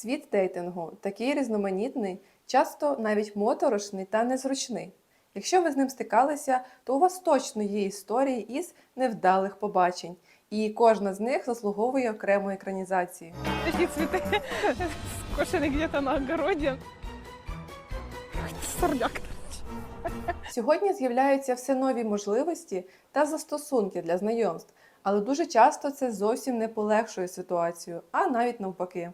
Світ дейтингу такий різноманітний, часто навіть моторошний та незручний. Якщо ви з ним стикалися, то у вас точно є історії із невдалих побачень, і кожна з них заслуговує окремої екранізації. Такие цветы скошены где-то на огороде. Сорняк. Сьогодні з'являються все нові можливості та застосунки для знайомств, але дуже часто це зовсім не полегшує ситуацію, а навіть навпаки.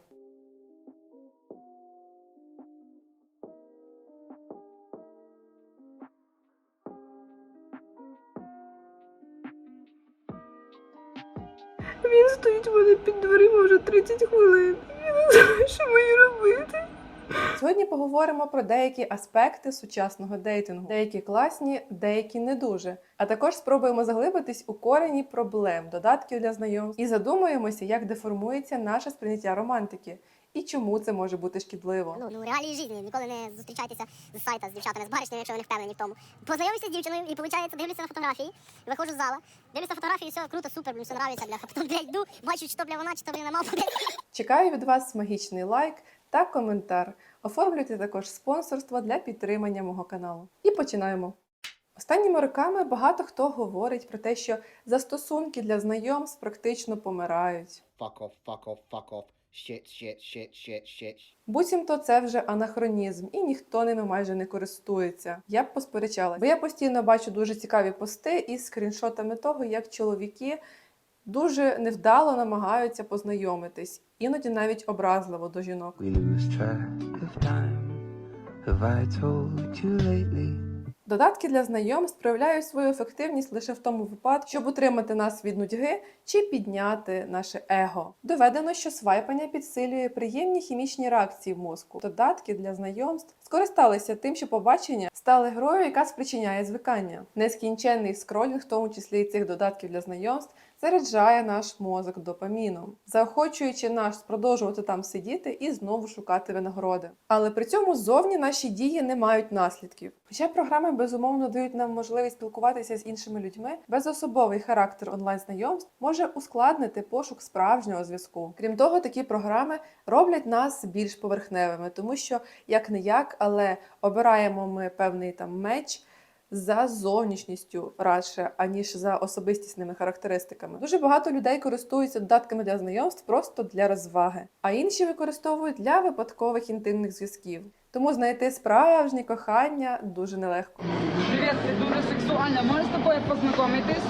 Він стоїть у мене під дверима вже 30 хвилин. Я не знаю, що мені робити. Сьогодні поговоримо про деякі аспекти сучасного дейтингу, деякі класні, деякі не дуже. А також спробуємо заглибитись у корені проблем додатків для знайомств і задумаємося, як деформується наше сприйняття романтики і чому це може бути шкідливо. Ну, ну реалії житті. Ніколи не зустрічайтеся з сайта з дівчатами, з баришнями, якщо ви не впевнені в тому. Познайомився з дівчиною і виходить, дивлюся на фотографії, виходжу з зала, дивлюся фотографії, все круто, супер, мені все нравиться, бляха. Потім блядь, йду, бачу, чи то бля вона, чи то бля мама. Чекаю від вас магічний лайк та коментар. Оформлюйте також спонсорство для підтримання мого каналу. І починаємо. Останніми роками багато хто говорить про те, що застосунки для знайомств практично помирають. fuck off, fuck off, fuck off, shit, shit, shit, shit, shit. Буцімто це вже анахронізм, і ніхто ними майже не користується. Я б посперечалась, бо я постійно бачу дуже цікаві пости із скріншотами того, як чоловіки дуже невдало намагаються познайомитись, іноді навіть образливо до жінок. We lose track of time. Have I told you lately? Додатки для знайомств проявляють свою ефективність лише в тому випадку, щоб утримати нас від нудьги чи підняти наше его. Доведено, що свайпання підсилює приємні хімічні реакції в мозку. Додатки для знайомств скористалися тим, що побачення стали грою, яка спричиняє звикання. Нескінченний скролінг, в тому числі і цих додатків для знайомств, заряджає наш мозок допаміном, заохочуючи нас продовжувати там сидіти і знову шукати винагороди. Але при цьому зовні наші дії не мають наслідків. Хоча програми безумовно дають нам можливість спілкуватися з іншими людьми, безособовий характер онлайн-знайомств може ускладнити пошук справжнього зв'язку. Крім того, такі програми роблять нас більш поверхневими, тому що як не як, але обираємо ми певний там меч за зовнішністю радше, аніж за особистісними характеристиками. Дуже багато людей користуються додатками для знайомств просто для розваги, а інші використовують для випадкових інтимних зв'язків. Тому знайти справжнє кохання дуже нелегко. Привіт, ти дуже сексуальна. Можеш з тобою познайомитись?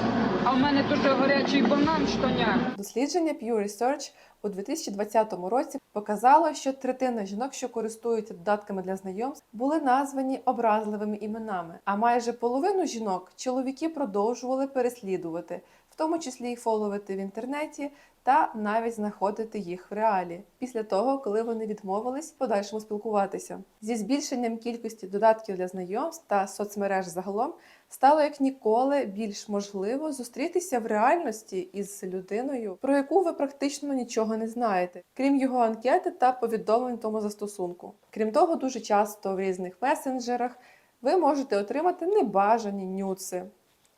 А в мене дуже гарячий банан, штаня. Дослідження Pew Research у 2020 році показало, що третина жінок, що користуються додатками для знайомств, були названі образливими іменами. А майже половину жінок чоловіки продовжували переслідувати, в тому числі й фоловити в інтернеті та навіть знаходити їх в реалі після того, коли вони відмовились в подальшому спілкуватися. Зі збільшенням кількості додатків для знайомств та соцмереж загалом стало як ніколи більш можливо зустрітися в реальності із людиною, про яку ви практично нічого не знаєте, крім його анкети та повідомлень в тому застосунку. Крім того, дуже часто в різних месенджерах ви можете отримати небажані нюци.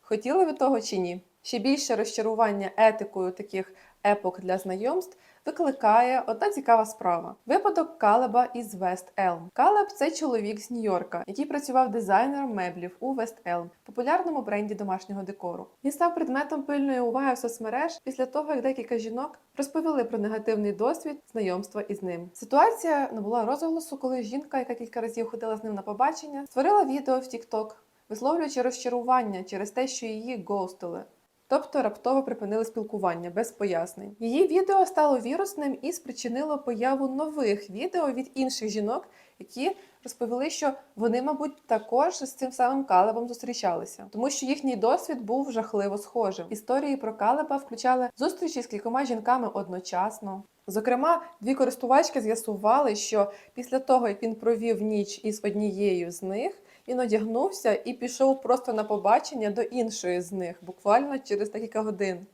Хотіли ви того чи ні? Ще більше розчарування етикою таких епок для знайомств викликає одна цікава справа: випадок Калеба із Вест Елм. Калеб це чоловік з Нью-Йорка, який працював дизайнером меблів у Вест Елм, популярному бренді домашнього декору. Він став предметом пильної уваги в соцмереж після того, як декілька жінок розповіли про негативний досвід знайомства із ним. Ситуація набула розголосу, коли жінка, яка кілька разів ходила з ним на побачення, створила відео в TikTok, висловлюючи розчарування через те, що її гоустили. Тобто раптово припинили спілкування без пояснень. Її відео стало вірусним і спричинило появу нових відео від інших жінок, які розповіли, що вони, мабуть, також з цим самим Калебом зустрічалися, тому що їхній досвід був жахливо схожим. Історії про Калеба включали зустрічі з кількома жінками одночасно. Зокрема, дві користувачки з'ясували, що після того, як він провів ніч із однією з них, він одягнувся і пішов просто на побачення до іншої з них, буквально через декілька годин.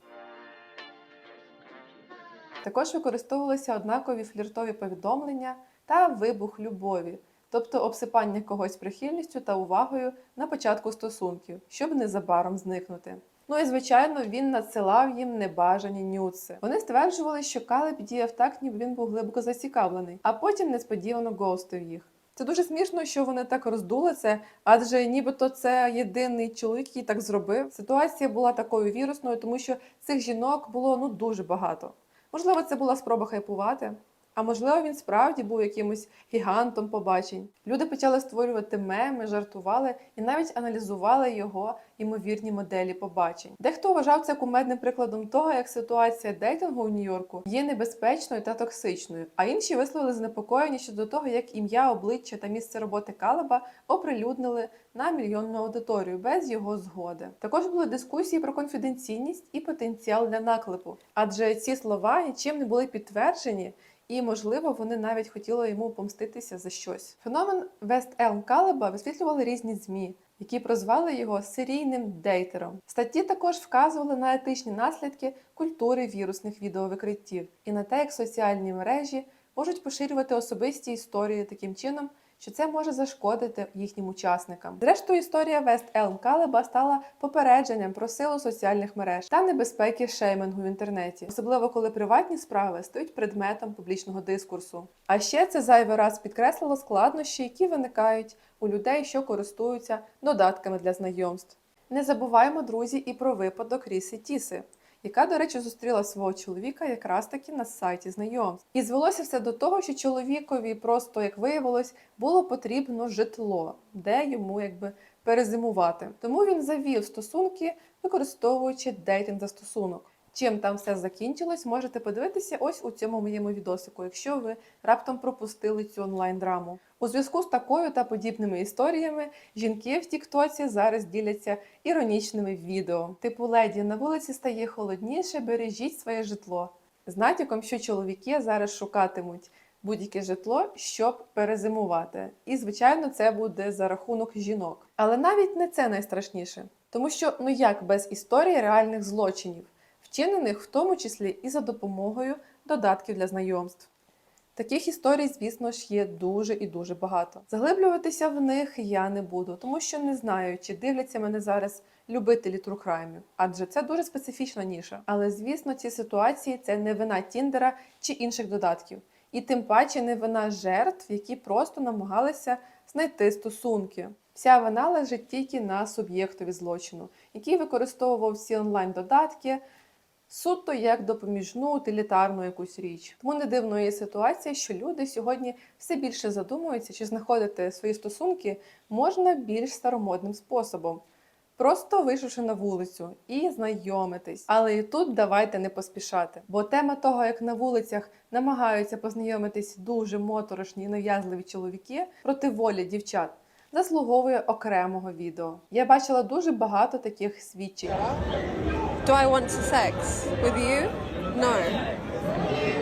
Також використовувалися однакові фліртові повідомлення та вибух любові, тобто обсипання когось прихильністю та увагою на початку стосунків, щоб незабаром зникнути. Ну і звичайно, він надсилав їм небажані нюци. Вони стверджували, що Калеб діяв так, ніби він був глибоко зацікавлений, а потім несподівано гостив їх. Це дуже смішно, що вони так роздули це, адже нібито це єдиний чоловік, який так зробив. Ситуація була такою вірусною, тому що цих жінок було ну дуже багато. Можливо, це була спроба хайпувати. А можливо, він справді був якимось гігантом побачень. Люди почали створювати меми, жартували і навіть аналізували його ймовірні моделі побачень. Дехто вважав це кумедним прикладом того, як ситуація дейтингу в Нью-Йорку є небезпечною та токсичною. А інші висловили занепокоєння щодо того, як ім'я, обличчя та місце роботи Калеба оприлюднили на мільйонну аудиторію без його згоди. Також були дискусії про конфіденційність і потенціал для наклепу, адже ці слова нічим не були підтверджені. І, можливо, вони навіть хотіли йому помститися за щось. Феномен Вест Елм Калеба висвітлювали різні змі, які прозвали його серійним дейтером. Статті також вказували на етичні наслідки культури вірусних відеовикриттів і на те, як соціальні мережі можуть поширювати особисті історії таким чином, що це може зашкодити їхнім учасникам. Зрештою, історія Вест Елм Калеба стала попередженням про силу соціальних мереж та небезпеки шеймингу в інтернеті, особливо коли приватні справи стають предметом публічного дискурсу. А ще це зайвий раз підкреслило складнощі, які виникають у людей, що користуються додатками для знайомств. Не забуваємо, друзі, і про випадок Ріси Тіси яка, до речі, зустріла свого чоловіка якраз таки на сайті знайомств. І звелося все до того, що чоловікові просто, як виявилось, було потрібно житло, де йому якби перезимувати. Тому він завів стосунки, використовуючи дейтинг застосунок. Чим там все закінчилось, можете подивитися ось у цьому моєму відосику, якщо ви раптом пропустили цю онлайн-драму. У зв'язку з такою та подібними історіями жінки в Тіктоці зараз діляться іронічними відео. Типу леді на вулиці стає холодніше, бережіть своє житло. З натяком, що чоловіки зараз шукатимуть будь-яке житло, щоб перезимувати. І, звичайно, це буде за рахунок жінок. Але навіть не це найстрашніше, тому що ну як без історії реальних злочинів, вчинених в тому числі і за допомогою додатків для знайомств. Таких історій, звісно ж, є дуже і дуже багато. Заглиблюватися в них я не буду, тому що не знаю, чи дивляться мене зараз любителі трухраймів, адже це дуже специфічна ніша. Але звісно, ці ситуації це не вина Тіндера чи інших додатків, і тим паче не вина жертв, які просто намагалися знайти стосунки. Вся вина лежить тільки на суб'єктові злочину, який використовував ці онлайн-додатки суто як допоміжну утилітарну якусь річ. Тому не дивно є ситуація, що люди сьогодні все більше задумуються, чи знаходити свої стосунки можна більш старомодним способом. Просто вийшовши на вулицю і знайомитись. Але і тут давайте не поспішати. Бо тема того, як на вулицях намагаються познайомитись дуже моторошні і нав'язливі чоловіки проти волі дівчат, заслуговує окремого відео. Я бачила дуже багато таких свідчень. Do I want sex with you? No.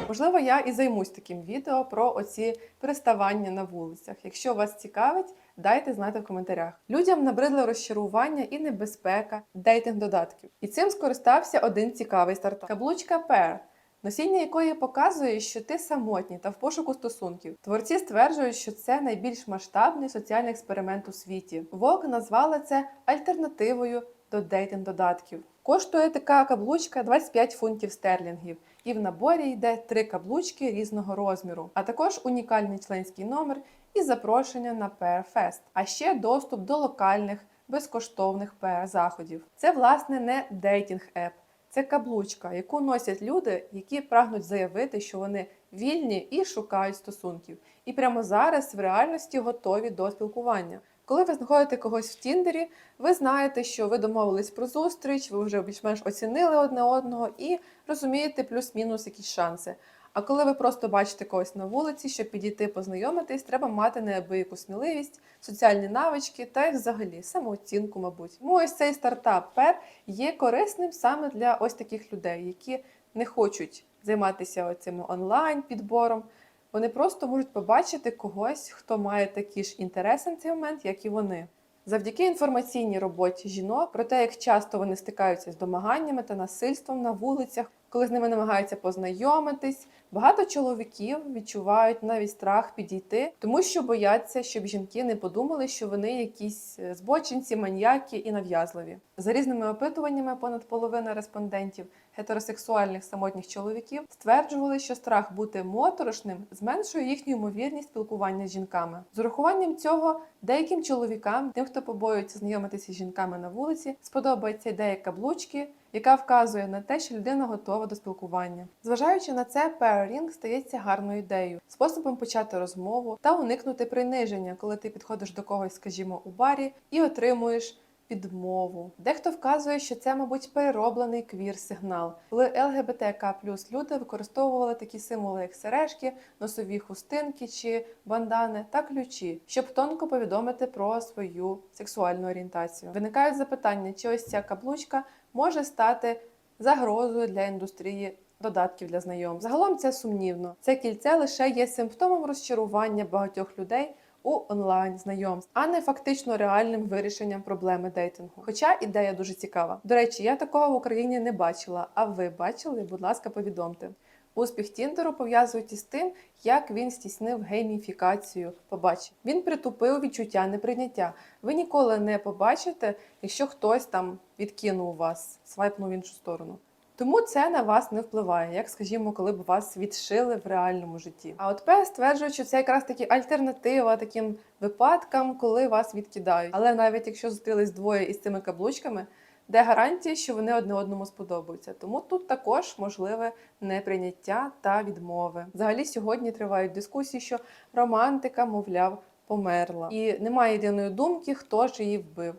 Можливо, я і займусь таким відео про оці переставання на вулицях. Якщо вас цікавить, дайте знати в коментарях. Людям набридло розчарування і небезпека дейтинг додатків. І цим скористався один цікавий стартап. Каблучка Pair, носіння якої показує, що ти самотній та в пошуку стосунків. Творці стверджують, що це найбільш масштабний соціальний експеримент у світі. Vogue назвали це альтернативою до дейтинг додатків. Коштує така каблучка 25 фунтів стерлінгів, і в наборі йде три каблучки різного розміру, а також унікальний членський номер і запрошення на PR-фест, а ще доступ до локальних безкоштовних PR-заходів. Це власне не дейтинг-еп, це каблучка, яку носять люди, які прагнуть заявити, що вони вільні і шукають стосунків. І прямо зараз в реальності готові до спілкування. Коли ви знаходите когось в Тіндері, ви знаєте, що ви домовились про зустріч, ви вже більш-менш оцінили одне одного і розумієте плюс-мінус якісь шанси. А коли ви просто бачите когось на вулиці, щоб підійти познайомитись, треба мати неабияку сміливість, соціальні навички та й взагалі самооцінку, мабуть. Ну ось цей стартап пер є корисним саме для ось таких людей, які не хочуть займатися цим онлайн підбором. Вони просто можуть побачити когось, хто має такі ж інтереси на цей момент, як і вони. Завдяки інформаційній роботі жінок про те, як часто вони стикаються з домаганнями та насильством на вулицях, коли з ними намагаються познайомитись. Багато чоловіків відчувають навіть страх підійти, тому що бояться, щоб жінки не подумали, що вони якісь е, збочинці, маньяки і нав'язливі. За різними опитуваннями, понад половина респондентів гетеросексуальних самотніх чоловіків стверджували, що страх бути моторошним зменшує їхню ймовірність спілкування з жінками. З урахуванням цього деяким чоловікам, тим, хто побоюється знайомитися з жінками на вулиці, сподобається ідея каблучки, яка вказує на те, що людина готова до спілкування. Зважаючи на це, пеарінг стається гарною ідеєю, способом почати розмову та уникнути приниження, коли ти підходиш до когось, скажімо, у барі і отримуєш підмову. Дехто вказує, що це, мабуть, перероблений квір-сигнал, коли ЛГБТК плюс люди використовували такі символи, як сережки, носові хустинки чи бандани та ключі, щоб тонко повідомити про свою сексуальну орієнтацію. Виникають запитання, чи ось ця каблучка може стати загрозою для індустрії. Додатків для знайом. Загалом це сумнівно. Це кільце лише є симптомом розчарування багатьох людей у онлайн знайомств, а не фактично реальним вирішенням проблеми дейтингу. Хоча ідея дуже цікава. До речі, я такого в Україні не бачила. А ви бачили? Будь ласка, повідомте. Успіх Тіндеру пов'язують із тим, як він стіснив гейміфікацію побачень. Він притупив відчуття неприйняття. Ви ніколи не побачите, якщо хтось там відкинув вас, свайпнув в іншу сторону. Тому це на вас не впливає, як скажімо, коли б вас відшили в реальному житті. А от П стверджує, що це якраз таки альтернатива таким випадкам, коли вас відкидають. Але навіть якщо зустрілись двоє із цими каблучками, де гарантія, що вони одне одному сподобаються. Тому тут також можливе неприйняття та відмови. Взагалі сьогодні тривають дискусії, що романтика, мовляв, померла, і немає єдиної думки, хто ж її вбив.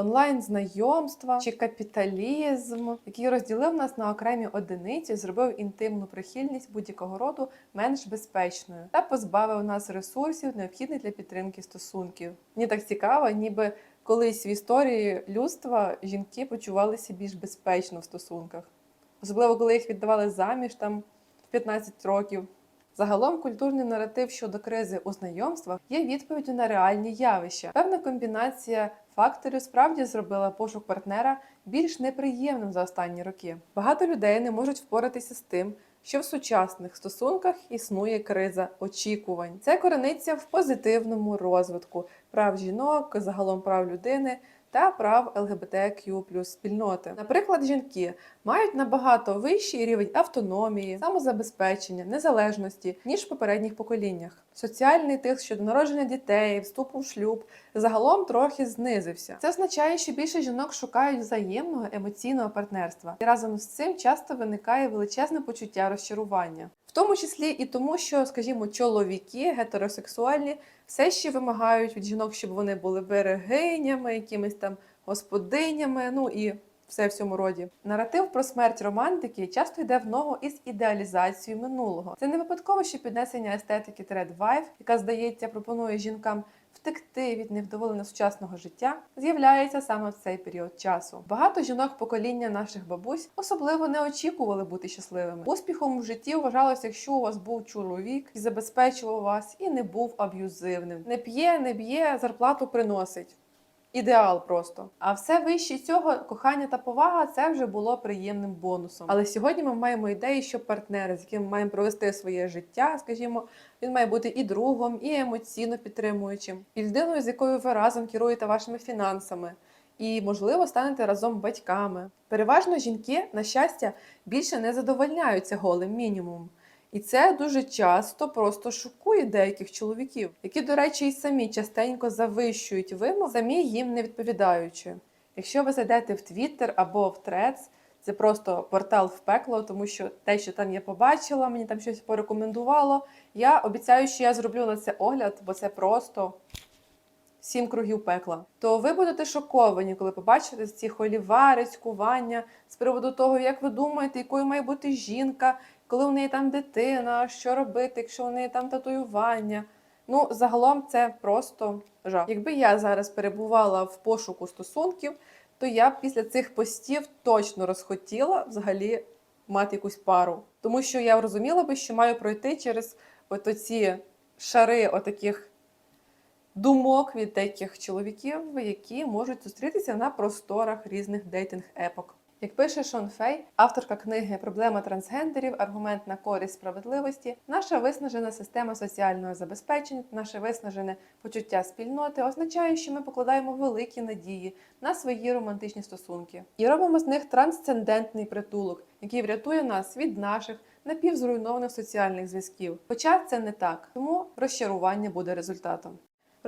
Онлайн знайомства чи капіталізм, який розділив нас на окремі одиниці, зробив інтимну прихильність будь-якого роду менш безпечною та позбавив нас ресурсів, необхідних для підтримки стосунків. Мені так цікаво, ніби колись в історії людства жінки почувалися більш безпечно в стосунках, особливо коли їх віддавали заміж там в 15 років. Загалом культурний наратив щодо кризи у знайомствах є відповіддю на реальні явища. Певна комбінація факторів справді зробила пошук партнера більш неприємним за останні роки. Багато людей не можуть впоратися з тим, що в сучасних стосунках існує криза очікувань. Це корениться в позитивному розвитку прав жінок, загалом прав людини. Та прав ЛГБТQ плюс спільноти. Наприклад, жінки мають набагато вищий рівень автономії, самозабезпечення, незалежності ніж в попередніх поколіннях. Соціальний тиск щодо народження дітей, вступу в шлюб загалом трохи знизився. Це означає, що більше жінок шукають взаємного емоційного партнерства, і разом з цим часто виникає величезне почуття розчарування. В тому числі і тому, що, скажімо, чоловіки гетеросексуальні все ще вимагають від жінок, щоб вони були берегинями, якимись там господинями, ну і все в цьому роді. Наратив про смерть романтики часто йде в ногу із ідеалізацією минулого. Це не випадково, що піднесення естетики Тред Вайф, яка здається, пропонує жінкам втекти від невдоволення сучасного життя, з'являється саме в цей період часу. Багато жінок покоління наших бабусь особливо не очікували бути щасливими. Успіхом в житті вважалося, якщо у вас був чоловік і забезпечував вас, і не був аб'юзивним. Не п'є, не б'є, зарплату приносить. Ідеал просто. А все вище цього кохання та повага це вже було приємним бонусом. Але сьогодні ми маємо ідеї, що партнер, з яким ми маємо провести своє життя, скажімо, він має бути і другом, і емоційно підтримуючим, і людиною, з якою ви разом керуєте вашими фінансами. І, можливо, станете разом батьками. Переважно жінки, на щастя, більше не задовольняються голим мінімумом. І це дуже часто просто шокує деяких чоловіків, які, до речі, і самі частенько завищують вимог, самі їм не відповідаючи. Якщо ви зайдете в Твіттер або в Threads, це просто портал в пекло, тому що те, що там я побачила, мені там щось порекомендувало. Я обіцяю, що я зроблю на це огляд, бо це просто сім кругів пекла. То ви будете шоковані, коли побачите ці холівари, цькування з приводу того, як ви думаєте, якою має бути жінка, коли в неї там дитина, що робити, якщо в неї там татуювання. Ну, загалом це просто жах. Якби я зараз перебувала в пошуку стосунків, то я б після цих постів точно розхотіла взагалі мати якусь пару. Тому що я розуміла би, що маю пройти через от оці шари отаких думок від деяких чоловіків, які можуть зустрітися на просторах різних дейтинг-епок. Як пише Шон Фей, авторка книги Проблема трансгендерів, аргумент на користь справедливості, наша виснажена система соціального забезпечення, наше виснажене почуття спільноти означає, що ми покладаємо великі надії на свої романтичні стосунки і робимо з них трансцендентний притулок, який врятує нас від наших напівзруйнованих соціальних зв'язків. Хоча це не так, тому розчарування буде результатом.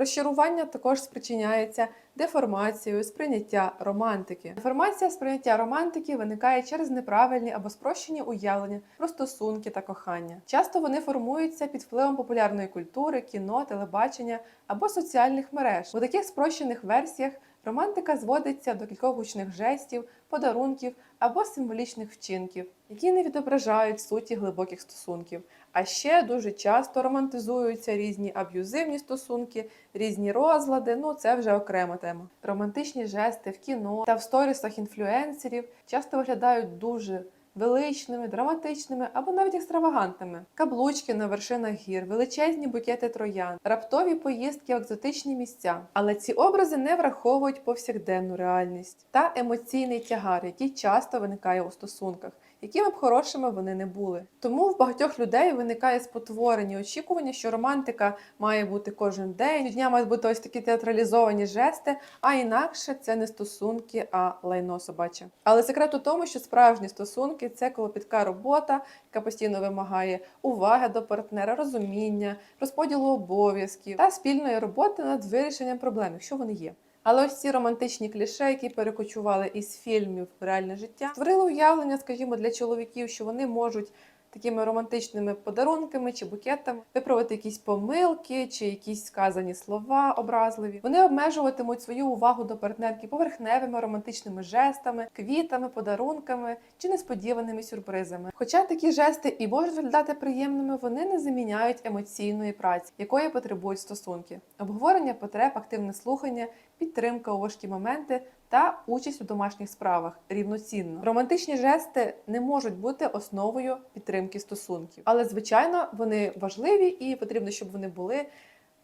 Розчарування також спричиняється деформацією сприйняття романтики. Деформація сприйняття романтики виникає через неправильні або спрощені уявлення про стосунки та кохання. Часто вони формуються під впливом популярної культури, кіно, телебачення або соціальних мереж. У таких спрощених версіях романтика зводиться до кількох гучних жестів, подарунків або символічних вчинків, які не відображають суті глибоких стосунків. А ще дуже часто романтизуються різні аб'юзивні стосунки, різні розлади. Ну це вже окрема тема. Романтичні жести в кіно та в сторісах інфлюенсерів часто виглядають дуже величними, драматичними або навіть екстравагантними. Каблучки на вершинах гір, величезні букети троян, раптові поїздки в екзотичні місця. Але ці образи не враховують повсякденну реальність та емоційний тягар, який часто виникає у стосунках. Якими б хорошими вони не були, тому в багатьох людей виникає спотворені очікування, що романтика має бути кожен день. Дня мають бути ось такі театралізовані жести, а інакше це не стосунки, а лайно собаче. Але секрет у тому, що справжні стосунки це клопітка робота, яка постійно вимагає уваги до партнера, розуміння, розподілу обов'язків та спільної роботи над вирішенням проблем, якщо вони є. Але ось ці романтичні кліше, які перекочували із фільмів в реальне життя, створили уявлення, скажімо, для чоловіків, що вони можуть такими романтичними подарунками чи букетами виправити якісь помилки чи якісь сказані слова образливі. Вони обмежуватимуть свою увагу до партнерки поверхневими романтичними жестами, квітами, подарунками чи несподіваними сюрпризами. Хоча такі жести і можуть виглядати приємними, вони не заміняють емоційної праці, якої потребують стосунки, обговорення потреб, активне слухання, підтримка у важкі моменти та участь у домашніх справах рівноцінно. Романтичні жести не можуть бути основою підтримки стосунків, але звичайно вони важливі і потрібно, щоб вони були.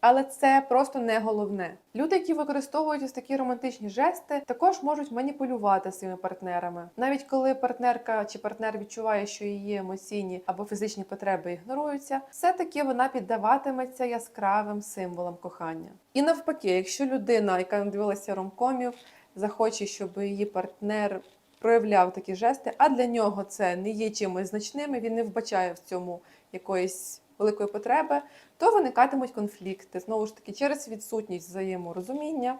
Але це просто не головне. Люди, які використовують ось такі романтичні жести, також можуть маніпулювати своїми партнерами. Навіть коли партнерка чи партнер відчуває, що її емоційні або фізичні потреби ігноруються, все-таки вона піддаватиметься яскравим символам кохання. І навпаки, якщо людина, яка не дивилася ромкомів, захоче, щоб її партнер проявляв такі жести, а для нього це не є чимось значним, він не вбачає в цьому якоїсь великої потреби, то виникатимуть конфлікти знову ж таки через відсутність взаєморозуміння.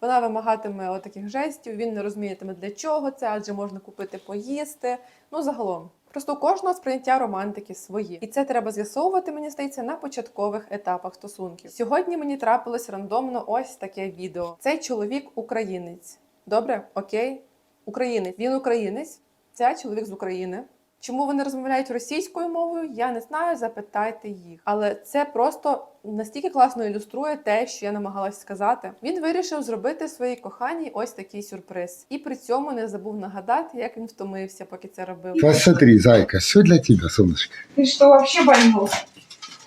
Вона вимагатиме таких жестів, він не розумітиме для чого це, адже можна купити поїсти. Ну загалом. Просто у кожного сприйняття романтики своє, і це треба з'ясовувати, мені здається, на початкових етапах стосунків. Сьогодні мені трапилось рандомно ось таке відео. Цей чоловік українець. Добре, окей, українець. Він українець, це чоловік з України. Чому вони розмовляють російською мовою, я не знаю, запитайте їх. Але це просто настільки класно ілюструє те, що я намагалась сказати. Він вирішив зробити своїй коханій ось такий сюрприз, і при цьому не забув нагадати, як він втомився, поки це робив. Посмотри, зайка, все для тебя, солнышко. Ты что, вообще больной?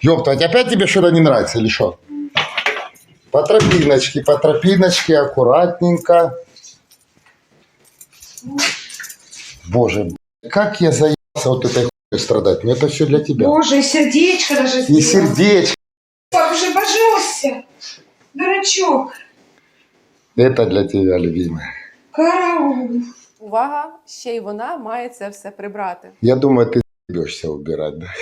Ёпта, опять тебе что-то не нравится или что? По тропиночке, по тропиночке, аккуратненько. Боже, как я заебался вот этой хуйней страдать. Но это все для тебя. Боже, и сердечко даже И сделала. сердечко. Пап, уже божился. Дурачок. Это для тебя, любимая. Караул. Увага! Ще й вона має це все прибрати. Я думаю, ты заебешься убирать, да?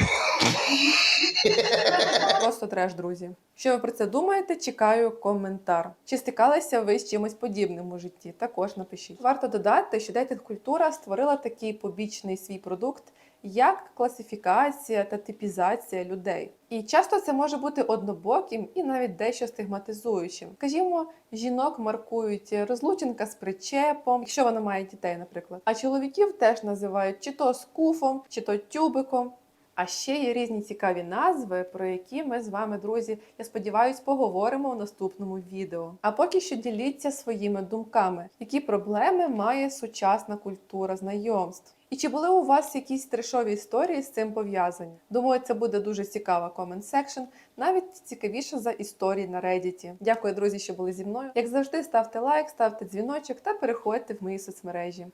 Просто треш, друзі. Що ви про це думаєте? Чекаю коментар. Чи стикалися ви з чимось подібним у житті? Також напишіть. Варто додати, що дейтинг культура створила такий побічний свій продукт, як класифікація та типізація людей. І часто це може бути однобоким і навіть дещо стигматизуючим. Скажімо, жінок маркують розлученка з причепом, якщо вона має дітей, наприклад. А чоловіків теж називають чи то скуфом, чи то тюбиком. А ще є різні цікаві назви, про які ми з вами, друзі, я сподіваюся, поговоримо у наступному відео. А поки що діліться своїми думками, які проблеми має сучасна культура знайомств. І чи були у вас якісь трешові історії з цим пов'язані? Думаю, це буде дуже цікава комент секшн, навіть цікавіше за історії на Reddit. Дякую, друзі, що були зі мною. Як завжди, ставте лайк, ставте дзвіночок та переходьте в мої соцмережі.